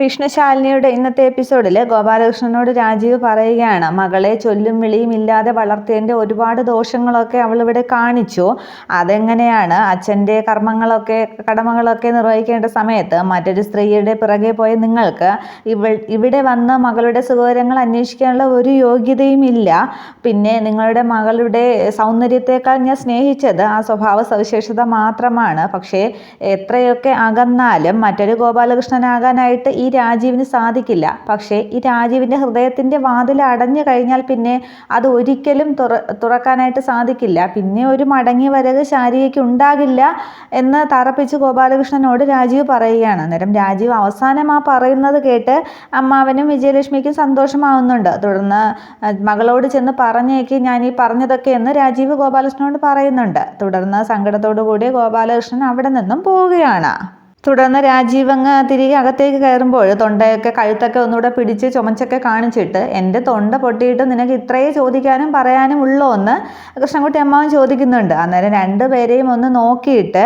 കൃഷ്ണശാലിനിയുടെ ഇന്നത്തെ എപ്പിസോഡിൽ ഗോപാലകൃഷ്ണനോട് രാജീവ് പറയുകയാണ് മകളെ ചൊല്ലും വിളിയും ഇല്ലാതെ വളർത്തിയതിന്റെ ഒരുപാട് ദോഷങ്ങളൊക്കെ അവളിവിടെ കാണിച്ചു. അതെങ്ങനെയാണ് അച്ഛന്റെ കർമ്മങ്ങളൊക്കെ കടമകളൊക്കെ നിർവഹിക്കേണ്ട സമയത്ത് മറ്റൊരു സ്ത്രീയുടെ പിറകെ പോയ നിങ്ങൾക്ക് ഇവ ഇവിടെ വന്ന് മകളുടെ സുഖകരങ്ങൾ അന്വേഷിക്കാനുള്ള ഒരു യോഗ്യതയും ഇല്ല. പിന്നെ നിങ്ങളുടെ മകളുടെ സൗന്ദര്യത്തെക്കാൾ ഞാൻ സ്നേഹിച്ചത് ആ സ്വഭാവ സവിശേഷത മാത്രമാണ്. പക്ഷേ എത്രയൊക്കെ അകന്നാലും മറ്റൊരു ഗോപാലകൃഷ്ണനാകാനായിട്ട് ഈ രാജീവിന് സാധിക്കില്ല. പക്ഷേ ഈ രാജീവിന്റെ ഹൃദയത്തിന്റെ വാതിൽ അടഞ്ഞു കഴിഞ്ഞാൽ പിന്നെ അത് ഒരിക്കലും തുറ തുറക്കാനായിട്ട് സാധിക്കില്ല. പിന്നെ ഒരു മടങ്ങി വരവ് ശാരികയ്ക്ക് ഉണ്ടാകില്ല എന്ന് തറപ്പിച്ച് ഗോപാലകൃഷ്ണനോട് രാജീവ് പറയുകയാണ്. അന്നേരം രാജീവ് അവസാനം ആ പറയുന്നത് കേട്ട് അമ്മാവനും വിജയലക്ഷ്മിക്കും സന്തോഷമാവുന്നുണ്ട്. തുടർന്ന് മകളോട് ചെന്ന് പറഞ്ഞേക്ക് ഞാൻ ഈ പറഞ്ഞതൊക്കെ എന്ന് രാജീവ് ഗോപാലകൃഷ്ണനോട് പറയുന്നുണ്ട്. തുടർന്ന് സങ്കടത്തോടു കൂടി ഗോപാലകൃഷ്ണൻ അവിടെ നിന്നും പോവുകയാണ്. തുടർന്ന് രാജീവ് അങ്ങ് തിരികെ അകത്തേക്ക് കയറുമ്പോൾ തൊണ്ടയൊക്കെ കഴുത്തൊക്കെ ഒന്നുകൂടെ പിടിച്ച് ചുമച്ചൊക്കെ കാണിച്ചിട്ട് എന്റെ തൊണ്ട പൊട്ടിയിട്ട് നിനക്ക് ഇത്രയേ ചോദിക്കാനും പറയാനും ഉള്ളോ എന്ന് കൃഷ്ണൻകുട്ടി അമ്മാവൻ ചോദിക്കുന്നുണ്ട്. അന്നേരം രണ്ടുപേരെയും ഒന്ന് നോക്കിയിട്ട്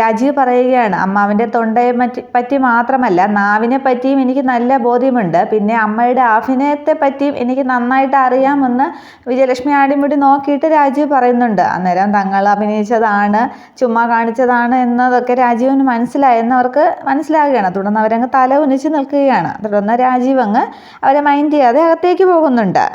രാജീവ് പറയുകയാണ് അമ്മാവിന്റെ തൊണ്ടയെ പറ്റി മാത്രമല്ല നാവിനെ പറ്റിയും എനിക്ക് നല്ല ബോധ്യമുണ്ട്. പിന്നെ അമ്മയുടെ അഭിനയത്തെ പറ്റിയും എനിക്ക് നന്നായിട്ട് അറിയാമെന്ന് വിജയലക്ഷ്മി ആടിമുടി നോക്കിയിട്ട് രാജീവ് പറയുന്നുണ്ട്. അന്നേരം തങ്ങൾ അഭിനയിച്ചതാണ് ചുമ്മാ കാണിച്ചതാണ് എന്നതൊക്കെ രാജീവിന് മനസ്സിലായെന്ന് അവർക്ക് മനസ്സിലാകുകയാണ്. തുടർന്ന് അവരങ്ങ് തല ഉനിച്ച് നിൽക്കുകയാണ്. തുടർന്ന് രാജീവ് അങ്ങ് അവരെ മൈൻഡ് ചെയ്യാതെ അകത്തേക്ക് പോകുന്നുണ്ട്.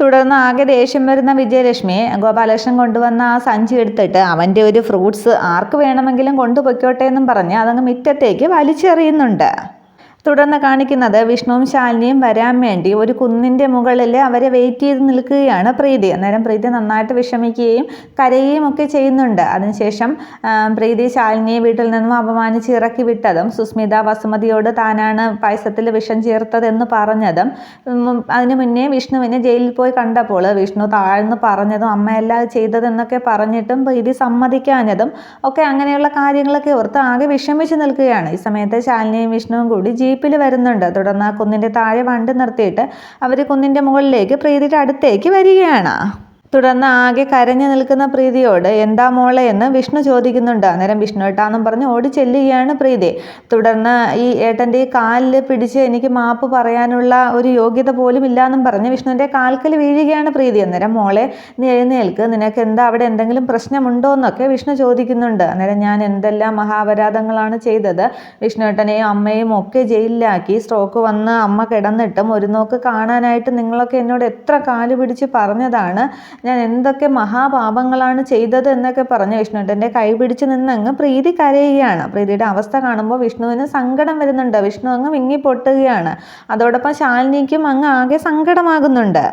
തുടർന്ന് ആകെ ദേഷ്യം വരുന്ന വിജയലക്ഷ്മി ഗോപാലകൃഷ്ണൻ കൊണ്ടുവന്ന ആ സഞ്ചി എടുത്തിട്ട് അവന്റെ ഒരു ഫ്രൂട്ട്സ് ആർക്ക് വേണമെങ്കിലും കൊണ്ടുപോയിക്കോട്ടെ എന്നും പറഞ്ഞ് അതങ്ങ് മുറ്റത്തേക്ക് വലിച്ചെറിയുന്നുണ്ട്. തുടർന്ന് കാണിക്കുന്നത് വിഷ്ണുവും ശാലിനിയും വരാൻ വേണ്ടി ഒരു കുന്നിന്റെ മുകളിൽ അവരെ വെയിറ്റ് ചെയ്ത് നിൽക്കുകയാണ് പ്രീതി. അന്നേരം പ്രീതി നന്നായിട്ട് വിഷമിക്കുകയും കരയുകയും ഒക്കെ ചെയ്യുന്നുണ്ട്. അതിനുശേഷം പ്രീതി ശാലിനിയെ വീട്ടിൽ നിന്നും അപമാനിച്ച് ഇറക്കി വിട്ടതും സുസ്മിത വസുമതിയോട് താനാണ് പായസത്തിൽ വിഷം ചേർത്തതെന്ന് പറഞ്ഞതും അതിനു മുന്നേ വിഷ്ണുവിനെ ജയിലിൽ പോയി കണ്ടപ്പോൾ വിഷ്ണു താഴ്ന്നു പറഞ്ഞതും അമ്മയല്ല ചെയ്തതെന്നൊക്കെ പറഞ്ഞിട്ടും പ്രീതി സമ്മതിക്കാഞ്ഞതും ഒക്കെ അങ്ങനെയുള്ള കാര്യങ്ങളൊക്കെ ഓർത്ത് ആകെ വിഷമിച്ച് നിൽക്കുകയാണ്. ഈ സമയത്ത് ശാലിനിയും വിഷ്ണുവും കൂടി ജീപ്പിൽ വരുന്നുണ്ട്. തുടർന്ന് ആ കുന്നിന്റെ താഴെ വണ്ടി നിർത്തിയിട്ട് അവർ കുന്നിന്റെ മുകളിലേക്ക് പ്രീതിയുടെ അടുത്തേക്ക് വരികയാണ്. തുടർന്ന് ആകെ കരഞ്ഞു നിൽക്കുന്ന പ്രീതിയോട് എന്താ മോളെ? എന്ന് വിഷ്ണു ചോദിക്കുന്നുണ്ട്. അന്നേരം വിഷ്ണു ഏട്ടാന്നും പറഞ്ഞ് ഓടി ചെല്ലുകയാണ് പ്രീതി. തുടർന്ന് ഈ ഏട്ടന്റെ ഈ കാലിൽ പിടിച്ച് എനിക്ക് മാപ്പ് പറയാനുള്ള ഒരു യോഗ്യത പോലും ഇല്ലാന്നും പറഞ്ഞ് വിഷ്ണുവിന്റെ കാൽക്കൽ വീഴുകയാണ് പ്രീതി. അന്നേരം മോളെ നീ എഴുന്നേൽക്ക്. നിനക്ക് എന്താ അവിടെ എന്തെങ്കിലും പ്രശ്നമുണ്ടോ? എന്നൊക്കെ വിഷ്ണു ചോദിക്കുന്നുണ്ട്. അന്നേരം ഞാൻ എന്തെല്ലാം മഹാപരാധങ്ങളാണ് ചെയ്തത്? വിഷ്ണുവേട്ടനെയും അമ്മയും ഒക്കെ ജയിലിലാക്കി. സ്ട്രോക്ക് വന്ന് അമ്മ കിടന്നിട്ടും ഒരു നോക്ക് കാണാനായിട്ട് നിങ്ങളൊക്കെ എന്നോട് എത്ര കാൽ പിടിച്ച് പറഞ്ഞതാണ്. ഞാൻ എന്തൊക്കെ മഹാപാപങ്ങളാണ് ചെയ്തത് എന്നൊക്കെ പറഞ്ഞ് എന്റെ കൈ പിടിച്ച് നിന്ന് അങ്ങ് പ്രീതി കരയുകയാണ്. പ്രീതിയുടെ അവസ്ഥ കാണുമ്പോൾ വിഷ്ണുവിന് സങ്കടം വരുന്നുണ്ട്. വിഷ്ണു അങ്ങ് വിങ്ങി പൊട്ടുകയാണ് അതോടൊപ്പം ശാലിനിക്കും അങ്ങ് ആകെ സങ്കടമാകുന്നുണ്ട്.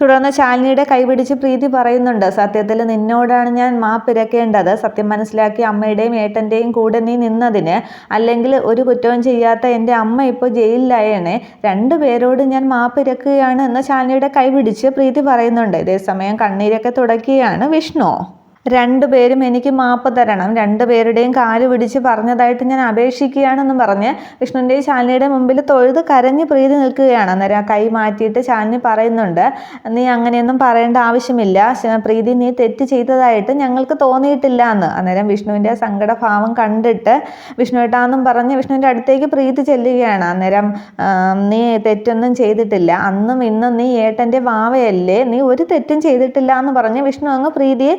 തുടർന്ന് ശാലിനിയുടെ കൈപിടിച്ച് പ്രീതി പറയുന്നുണ്ട്. സത്യത്തിൽ നിന്നോടാണ് ഞാൻ മാപ്പിരക്കേണ്ടത് സത്യം മനസ്സിലാക്കി അമ്മയുടെയും ഏട്ടന്റെയും കൂടെ നീ നിന്നതിന് അല്ലെങ്കിൽ ഒരു കുറ്റവും ചെയ്യാത്ത എന്റെ അമ്മ ഇപ്പോൾ ജയിലിലായേനെ. രണ്ടു പേരോട് ഞാൻ മാപ്പിരക്കുകയാണ് എന്ന് ശാലിനിയുടെ കൈപിടിച്ച് പ്രീതി പറയുന്നുണ്ട്. ഇതേസമയം കണ്ണീരൊക്കെ തുടക്കുകയാണ് വിഷ്ണു. രണ്ടുപേരും എനിക്ക് മാപ്പ് തരണം. രണ്ടുപേരുടെയും കാൽ പിടിച്ച് പറഞ്ഞതായിട്ട് ഞാൻ അപേക്ഷിക്കുകയാണെന്ന് പറഞ്ഞ് വിഷ്ണുവിന്റെയും ശാലിനിയുടെ മുമ്പിൽ തൊഴുത് കരഞ്ഞ് പ്രീതി നിൽക്കുകയാണ്. അന്നേരം കൈ മാറ്റിയിട്ട് ശാലിനി പറയുന്നുണ്ട് നീ അങ്ങനെയൊന്നും പറയേണ്ട ആവശ്യമില്ല. പ്രീതി നീ തെറ്റ് ചെയ്തതായിട്ട് ഞങ്ങൾക്ക് തോന്നിയിട്ടില്ല എന്ന്. അന്നേരം വിഷ്ണുവിന്റെ സങ്കടഭാവം കണ്ടിട്ട് വിഷ്ണുവേട്ടാന്നും പറഞ്ഞ് വിഷ്ണുവിന്റെ അടുത്തേക്ക് പ്രീതി ചെല്ലുകയാണ്. അന്നേരം നീ തെറ്റൊന്നും ചെയ്തിട്ടില്ല. അന്നും ഇന്നും നീ ഏട്ടന്റെ വാവയല്ലേ. നീ ഒരു തെറ്റും ചെയ്തിട്ടില്ല എന്ന് പറഞ്ഞ് വിഷ്ണു അങ്ങ് പ്രീതിയെ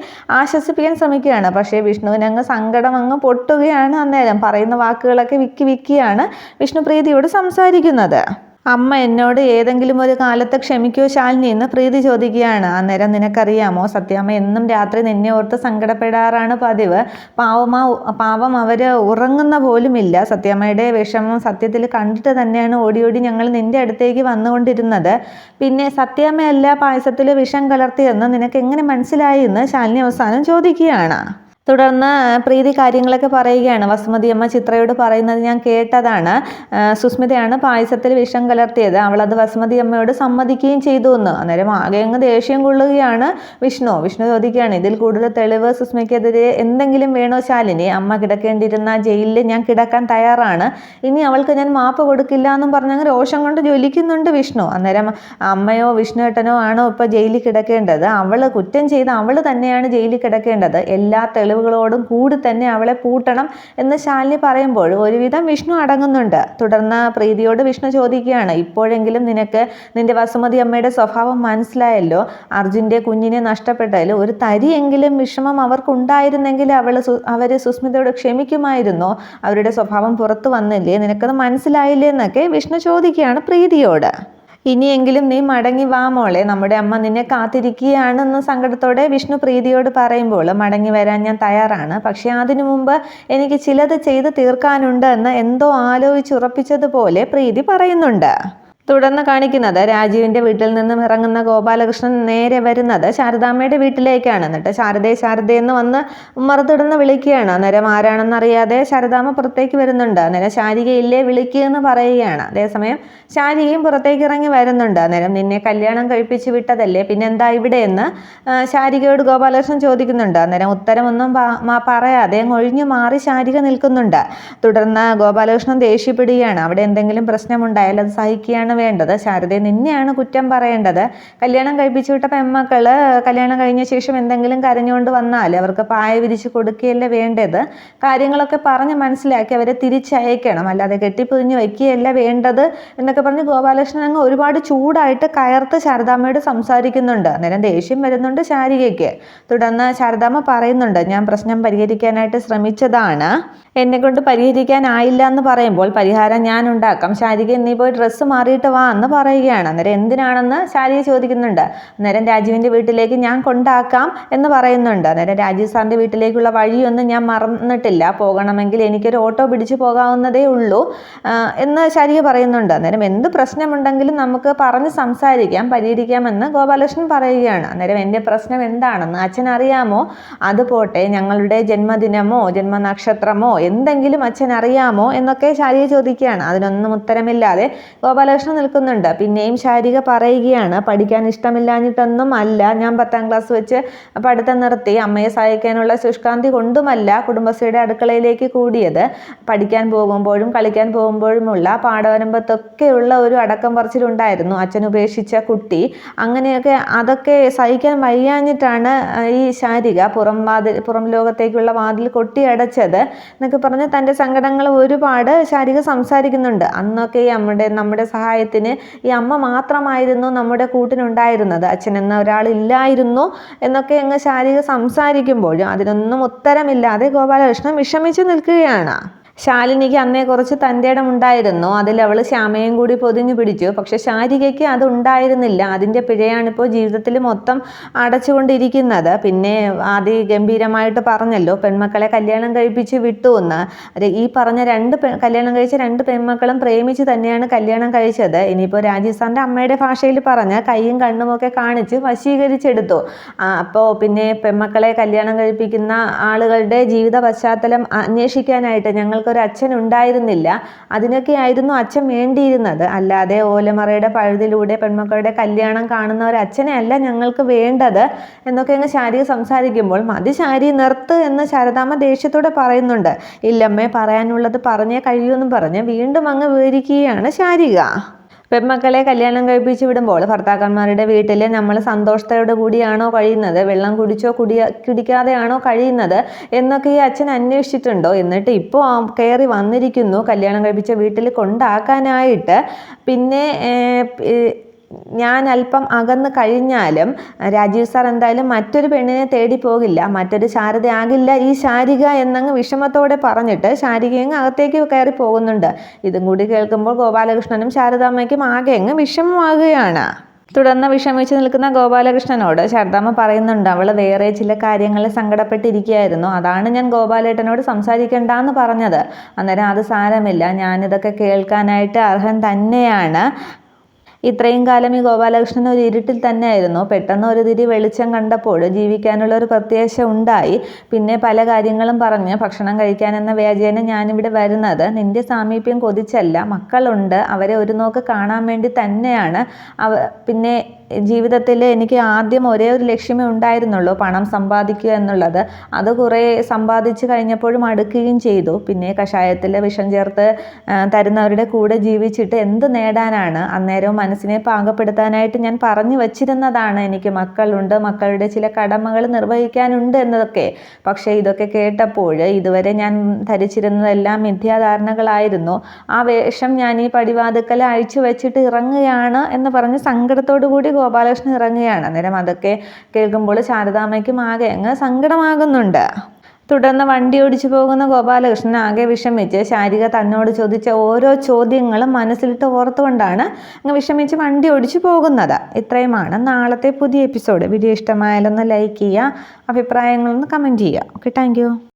ആശ്വസിപ്പിക്കാൻ ശ്രമിക്കുകയാണ്. പക്ഷേ വിഷ്ണുവിന് അങ്ങ് സങ്കടം അങ്ങ് പൊട്ടുകയാണ് അന്നേരം. പറയുന്ന വാക്കുകളൊക്കെ വിക്കി വിക്കിയാണ് വിഷ്ണു പ്രീതിയോട് സംസാരിക്കുന്നത്. അമ്മ എന്നോട് ഏതെങ്കിലും ഒരു കാലത്ത് ക്ഷമിക്കോ ശാലിനി എന്ന് പ്രീതി ചോദിക്കുകയാണ്. അന്നേരം നിനക്കറിയാമോ? സത്യാമ്മ എന്നും രാത്രി നിന്നെ ഓർത്ത് സങ്കടപ്പെടാറാണ് പതിവ്. പാവമാ പാവം അവർ ഉറങ്ങുന്ന പോലുമില്ല. സത്യാമ്മയുടെ വിഷമം സത്യത്തിൽ കണ്ടിട്ട് തന്നെയാണ് ഓടി ഓടി ഞങ്ങൾ നിന്റെ അടുത്തേക്ക് വന്നുകൊണ്ടിരുന്നത്. പിന്നെ സത്യാമ്മയല്ല പായസത്തിൽ വിഷം കലർത്തിയെന്ന് നിനക്ക് എങ്ങനെ മനസ്സിലായി എന്ന് ശാലിനി അവസാനം ചോദിക്കുകയാണ്. തുടർന്ന് പ്രീതി കാര്യങ്ങളൊക്കെ പറയുകയാണ്. വസുമതി അമ്മ ചിത്രയോട് പറയുന്നത് ഞാൻ കേട്ടതാണ്. സുസ്മിതയാണ് പായസത്തിൽ വിഷം കലർത്തിയത്. അവളത് വസുമതി അമ്മയോട് സമ്മതിക്കുകയും ചെയ്തു എന്ന്. അന്നേരം ആകെ അങ്ങ് ദേഷ്യം കൊള്ളുകയാണ് വിഷ്ണു. വിഷ്ണു ചോദിക്കുകയാണ് ഇതിൽ കൂടുതൽ തെളിവ് സുസ്മിക്കെതിരെ എന്തെങ്കിലും വേണോ ശാലിനി? അമ്മ കിടക്കേണ്ടിയിരുന്ന ജയിലിൽ ഞാൻ കിടക്കാൻ തയ്യാറാണ്. ഇനി അവൾക്ക് ഞാൻ മാപ്പ് കൊടുക്കില്ല എന്നും പറഞ്ഞങ്ങ് രോഷം കൊണ്ട് ജ്വലിക്കുന്നുണ്ട് വിഷ്ണു. അന്നേരം അമ്മയോ വിഷ്ണുവേട്ടനോ ആണോ ഇപ്പോൾ ജയിലിൽ കിടക്കേണ്ടത്? അവൾ കുറ്റം ചെയ്ത് അവൾ തന്നെയാണ് ജയിലിൽ കിടക്കേണ്ടത്. എല്ലാ തെളിവ് തെളിവുകളോടും കൂടി തന്നെ അവളെ പൂട്ടണം എന്ന് ശാലിനി പറയുമ്പോൾ ഒരുവിധം വിഷ്ണു അടങ്ങുന്നുണ്ട്. തുടർന്ന് പ്രീതിയോട് വിഷ്ണു ചോദിക്കുകയാണ് ഇപ്പോഴെങ്കിലും നിനക്ക് നിന്റെ വസുമതി അമ്മയുടെ സ്വഭാവം മനസ്സിലായല്ലോ? അർജുന്റെ കുഞ്ഞിനെ നഷ്ടപ്പെട്ടതിൽ ഒരു തരിയെങ്കിലും വിഷമം അവർക്കുണ്ടായിരുന്നെങ്കിൽ അവൾ അവർ സുസ്മിതയോട് ക്ഷമിക്കുമായിരുന്നോ? അവരുടെ സ്വഭാവം പുറത്തു വന്നില്ലേ? നിനക്കത് മനസ്സിലായില്ലേ? എന്നൊക്കെ വിഷ്ണു ചോദിക്കുകയാണ് പ്രീതിയോട്. ഇനിയെങ്കിലും നീ മടങ്ങി വാ മോളെ. നമ്മുടെ അമ്മ നിന്നെ കാത്തിരിക്കുകയാണെന്ന് സങ്കടത്തോടെ വിഷ്ണു പ്രീതിയോട് പറയുമ്പോൾ മടങ്ങി വരാൻ ഞാൻ തയ്യാറാണ്. പക്ഷേ അതിനു മുമ്പ് എനിക്ക് ചിലത് ചെയ്ത് തീർക്കാനുണ്ട് എന്ന് എന്തോ ആലോചിച്ചുറപ്പിച്ചതുപോലെ പ്രീതി പറയുന്നുണ്ട്. തുടർന്ന് കാണിക്കുന്നത് രാജീവിന്റെ വീട്ടിൽ നിന്നും ഇറങ്ങുന്ന ഗോപാലകൃഷ്ണൻ നേരെ വരുന്നത് ശാരദാമ്മയുടെ വീട്ടിലേക്കാണ്. എന്നിട്ട് ശാരദേ ശാരദേ എന്ന് വന്ന് മറുതുടർന്ന് വിളിക്കുകയാണ്. അന്നേരം ആരാണെന്നറിയാതെ ശാരദാമ്മ പുറത്തേക്ക് വരുന്നുണ്ട്. അന്നേരം ശാരികയില്ലേ വിളിക്കുക എന്ന് പറയുകയാണ്. അതേസമയം ശാരികയും പുറത്തേക്ക് ഇറങ്ങി വരുന്നുണ്ട്. അന്നേരം നിന്നെ കല്യാണം കഴിപ്പിച്ച് വിട്ടതല്ലേ? പിന്നെ എന്താ ഇവിടെയെന്ന് ശാരികയോട് ഗോപാലകൃഷ്ണൻ ചോദിക്കുന്നുണ്ട്. അന്നേരം ഉത്തരമൊന്നും പറയാതെ ഒഴിഞ്ഞു മാറി ശാരിക നിൽക്കുന്നുണ്ട്. തുടർന്ന് ഗോപാലകൃഷ്ണൻ ദേഷ്യപ്പെടുകയാണ്. അവിടെ എന്തെങ്കിലും പ്രശ്നമുണ്ടായാൽ അത് സഹിക്കുകയാണ് വേണ്ടത്. ശാരദയെ നിന്നെയാണ് കുറ്റം പറയേണ്ടത്. കല്യാണം കഴിപ്പിച്ചു വിട്ട പെമ്മക്കൾ കല്യാണം കഴിഞ്ഞ ശേഷം എന്തെങ്കിലും കരഞ്ഞുകൊണ്ട് വന്നാൽ അവർക്ക് പായ വിരിച്ച് കൊടുക്കുകയല്ല വേണ്ടത്. കാര്യങ്ങളൊക്കെ പറഞ്ഞ് മനസ്സിലാക്കി അവരെ തിരിച്ചയക്കണം. അല്ലാതെ കെട്ടിപ്പൊതിഞ്ഞ് വയ്ക്കുകയല്ല വേണ്ടത് എന്നൊക്കെ പറഞ്ഞ് ഗോപാലകൃഷ്ണൻ അങ്ങ് ഒരുപാട് ചൂടായിട്ട് കയർത്ത് ശാരദാമ്മയോട് സംസാരിക്കുന്നുണ്ട്. അന്നേരം ദേഷ്യം വരുന്നുണ്ട് ശാരികയ്ക്ക്. തുടർന്ന് ശാരദാമ്മ പറയുന്നുണ്ട് ഞാൻ പ്രശ്നം പരിഹരിക്കാനായിട്ട് ശ്രമിച്ചതാണ്. എന്നെ കൊണ്ട് പരിഹരിക്കാനായില്ല എന്ന് പറയുമ്പോൾ പരിഹാരം ഞാൻ ഉണ്ടാക്കാം. ശാരിക നീ പോയി ഡ്രസ്സ് മാറിയിട്ട് വാ എന്ന് പറയുകയാണ്. അന്നേരം എന്തിനാണെന്ന് ശാലിയെ ചോദിക്കുന്നുണ്ട്. അന്നേരം രാജുവിന്റെ വീട്ടിലേക്ക് ഞാൻ കൊണ്ടാക്കാം എന്ന് പറയുന്നുണ്ട്. അന്നേരം രാജീവ് സാറിന്റെ വീട്ടിലേക്കുള്ള വഴിയൊന്നും ഞാൻ മറന്നിട്ടില്ല. പോകണമെങ്കിൽ എനിക്കൊരു ഓട്ടോ പിടിച്ചു പോകാവുന്നതേ ഉള്ളൂ എന്ന് ശാലിയെ പറയുന്നുണ്ട്. അന്നേരം എന്ത് പ്രശ്നമുണ്ടെങ്കിലും നമുക്ക് പറഞ്ഞ് സംസാരിക്കാം പരിഹരിക്കാമെന്ന് ഗോപാലകൃഷ്ണൻ പറയുകയാണ്. അന്നേരം എന്റെ പ്രശ്നം എന്താണെന്ന് അച്ഛൻ അറിയാമോ? അത് പോട്ടെ ഞങ്ങളുടെ ജന്മദിനമോ ജന്മനക്ഷത്രമോ എന്തെങ്കിലും അച്ഛൻ അറിയാമോ എന്നൊക്കെ ശാലിയെ ചോദിക്കുകയാണ്. അതിനൊന്നും ഉത്തരമില്ലാതെ ഗോപാലകൃഷ്ണൻ നിൽക്കുന്നുണ്ട്. പിന്നെയും ശാരിക പറയുകയാണ് പഠിക്കാൻ ഇഷ്ടമില്ലാഞ്ഞിട്ടൊന്നും അല്ല. ഞാൻ പത്താം ക്ലാസ് വെച്ച് പഠിത്തം നിർത്തി അമ്മയെ സഹായിക്കാനുള്ള ശുഷ്കാന്തി കൊണ്ടുമല്ല കുടുംബശ്രീയുടെ അടുക്കളയിലേക്ക് കൂടിയത്. പഠിക്കാൻ പോകുമ്പോഴും കളിക്കാൻ പോകുമ്പോഴുമുള്ള പാടവരമ്പത്തൊക്കെയുള്ള ഒരു അടക്കം പറച്ചിലുണ്ടായിരുന്നു. അച്ഛൻ ഉപേക്ഷിച്ച കുട്ടി. അങ്ങനെയൊക്കെ അതൊക്കെ സഹിക്കാൻ വയ്യാഞ്ഞിട്ടാണ് ഈ ശാരിക പുറം വാതിൽ പുറം ലോകത്തേക്കുള്ള വാതിൽ കൊട്ടിയടച്ചത്. എന്നൊക്കെ പറഞ്ഞ് തന്റെ സങ്കടങ്ങൾ ഒരുപാട് ശാരിക സംസാരിക്കുന്നുണ്ട്. അന്നൊക്കെ നമ്മുടെ നമ്മുടെ സഹായത്തിന് ഈ അമ്മ മാത്രമായിരുന്നു നമ്മുടെ കൂട്ടിനുണ്ടായിരുന്നത്. അച്ഛൻ എന്ന ഒരാളില്ലായിരുന്നു എന്നൊക്കെ അങ്ങ് ശാരിക സംസാരിക്കുമ്പോഴും അതിനൊന്നും ഉത്തരമില്ലാതെ ഗോപാലകൃഷ്ണൻ വിഷമിച്ചു നിൽക്കുകയാണ്. ശാലിനിക്ക് അന്നേ കുറച്ച് തന്റെ ഇടം ഉണ്ടായിരുന്നു അതിൽ അവൾ ശ്യാമയും കൂടി പൊതിഞ്ഞു പിടിച്ചു. പക്ഷെ ശാരികയ്ക്ക് അത് ഉണ്ടായിരുന്നില്ല അതിന്റെ പിഴയാണിപ്പോൾ ജീവിതത്തിൽ മൊത്തം അടച്ചുകൊണ്ടിരിക്കുന്നത്. പിന്നെ ആദ്യ ഗംഭീരമായിട്ട് പറഞ്ഞല്ലോ പെൺമക്കളെ കല്യാണം കഴിപ്പിച്ച് വിട്ടു എന്ന്. ഈ പറഞ്ഞ രണ്ട് കല്യാണം കഴിച്ച രണ്ട് പെൺമക്കളും പ്രേമിച്ച് തന്നെയാണ് കല്യാണം കഴിച്ചത്. ഇനിയിപ്പോൾ രാജസ്ഥാന്റെ അമ്മയുടെ ഭാഷയിൽ പറഞ്ഞ് കൈയും കണ്ണുമൊക്കെ കാണിച്ച് വശീകരിച്ചെടുത്തു. അപ്പോൾ പിന്നെ പെൺമക്കളെ കല്യാണം കഴിപ്പിക്കുന്ന ആളുകളുടെ ജീവിത പശ്ചാത്തലം അന്വേഷിക്കാനായിട്ട് ഞങ്ങൾക്ക് ഒരു അച്ഛൻ ഉണ്ടായിരുന്നില്ല അതിനൊക്കെയായിരുന്നു അച്ഛൻ വേണ്ടിയിരുന്നത്. അല്ലാതെ ഓലമറയുടെ പഴുതിലൂടെ പെൺമക്കളുടെ കല്യാണം കാണുന്ന ഒരു അച്ഛനെ അല്ല ഞങ്ങൾക്ക് വേണ്ടത് എന്നൊക്കെ അങ്ങ് ശാരി സംസാരിക്കുമ്പോൾ മതി ശാരി നിർത്ത് എന്ന് ശാരദാമ്മ ദേഷ്യത്തോടെ പറയുന്നുണ്ട്. ഇല്ലമ്മേ പറയാനുള്ളത് പറഞ്ഞേ കഴിയുമെന്നും പറഞ്ഞ് വീണ്ടും അങ്ങ് വിവരിക്കുകയാണ് ശാരിക. പെൺമക്കളെ കല്യാണം കഴിപ്പിച്ച് വിടുമ്പോൾ ഭർത്താക്കന്മാരുടെ വീട്ടിൽ നമ്മൾ സന്തോഷത്തോടു കൂടിയാണോ കഴിയുന്നത്? വെള്ളം കുടിച്ചോ കുടിയ കുടിക്കാതെയാണോ കഴിയുന്നത്? എന്നൊക്കെ ഈ അച്ഛൻ അന്വേഷിച്ചിട്ടുണ്ടോ? എന്നിട്ട് ഇപ്പോൾ കയറി വന്നിരിക്കുന്നു കല്യാണം കഴിപ്പിച്ച വീട്ടിൽ കൊണ്ടാക്കാനായിട്ട്. പിന്നെ ഞാൻ അല്പം അകന്ന് കഴിഞ്ഞാലും രാജീവ് സാർ എന്തായാലും മറ്റൊരു പെണ്ണിനെ തേടി പോകില്ല. മറ്റൊരു ശാരദയാകില്ല ഈ ശാരിക എന്നങ്ങ് വിഷമത്തോടെ പറഞ്ഞിട്ട് ശാരികയും അകത്തേക്ക് കയറി പോകുന്നുണ്ട്. ഇതും കൂടി കേൾക്കുമ്പോൾ ഗോപാലകൃഷ്ണനും ശാരദാമ്മയ്ക്കും ആകെ അങ്ങ് വിഷമമാകുകയാണ്. തുടർന്ന് വിഷമിച്ച് നിൽക്കുന്ന ഗോപാലകൃഷ്ണനോട് ശാരദാമ്മ പറയുന്നുണ്ട് അവൾ വേറെ ചില കാര്യങ്ങളിൽ സങ്കടപ്പെട്ടിരിക്കുകയായിരുന്നു. അതാണ് ഞാൻ ഗോപാലേട്ടനോട് സംസാരിക്കണ്ടെന്ന് പറഞ്ഞത്. അന്നേരം അത് സാരമില്ല. ഞാനിതൊക്കെ കേൾക്കാനായിട്ട് അർഹൻ തന്നെയാണ്. ഇത്രയും കാലം ഈ ഗോപാലകൃഷ്ണൻ ഒരു ഇരുട്ടിൽ തന്നെയായിരുന്നു. പെട്ടെന്ന് ഒരു തിരി വെളിച്ചം കണ്ടപ്പോൾ ജീവിക്കാനുള്ള ഒരു പ്രത്യാശ ഉണ്ടായി. പിന്നെ പല കാര്യങ്ങളും പറഞ്ഞ്. ഭക്ഷണം കഴിക്കാനെന്ന വ്യാജേന ഞാനിവിടെ വരുന്നത്. നിന്റെ സാമീപ്യം കൊതിച്ചല്ല. മക്കളുണ്ട്. അവരെ ഒരു നോക്ക് കാണാൻ വേണ്ടി തന്നെയാണ്. അവ പിന്നെ ജീവിതത്തിൽ എനിക്ക് ആദ്യം ഒരേ ഒരു ലക്ഷ്യമേ ഉണ്ടായിരുന്നുള്ളൂ പണം സമ്പാദിക്കുക എന്നുള്ളത്. അത് കുറേ സമ്പാദിച്ച് കഴിഞ്ഞപ്പോഴും അടുക്കുകയും ചെയ്തു. പിന്നെ കഷായത്തിൽ വിഷം ചേർത്ത് തരുന്നവരുടെ കൂടെ ജീവിച്ചിട്ട് എന്ത് നേടാനാണ്? അന്നേരവും മനസ്സിനെ പാകപ്പെടുത്താനായിട്ട് ഞാൻ പറഞ്ഞു വച്ചിരുന്നതാണ്. എനിക്ക് മക്കളുണ്ട് മക്കളുടെ ചില കടമകൾ നിർവഹിക്കാനുണ്ട് എന്നതൊക്കെ. പക്ഷേ ഇതൊക്കെ കേട്ടപ്പോൾ ഇതുവരെ ഞാൻ ധരിച്ചിരുന്നതെല്ലാം മിഥ്യാധാരണകളായിരുന്നു. ആ വേഷം ഞാൻ ഈ പടിവാതുക്കൽ അഴിച്ചു വെച്ചിട്ട് ഇറങ്ങുകയാണ് എന്ന് പറഞ്ഞ് സങ്കടത്തോടു കൂടി ഗോപാലകൃഷ്ണൻ ഇറങ്ങുകയാണ്. അന്നേരം അതൊക്കെ കേൾക്കുമ്പോൾ ശാരദാമ്മയ്ക്കും ആകെ അങ്ങ് സങ്കടമാകുന്നുണ്ട്. തുടർന്ന് വണ്ടി ഓടിച്ചു പോകുന്ന ഗോപാലകൃഷ്ണൻ ആകെ വിഷമിച്ച് ശാരിക തന്നോട് ചോദിച്ച ഓരോ ചോദ്യങ്ങളും മനസ്സിലിട്ട് ഓർത്തുകൊണ്ടാണ് അങ്ങ് വിഷമിച്ച് വണ്ടി ഓടിച്ചു പോകുന്നത്. ഇത്രയുമാണ് നാളത്തെ പുതിയ എപ്പിസോഡ്. വീഡിയോ ഇഷ്ടമായാലൊന്ന് ലൈക്ക് ചെയ്യുക അഭിപ്രായങ്ങളൊന്ന് കമന്റ് ചെയ്യുക. Okay thank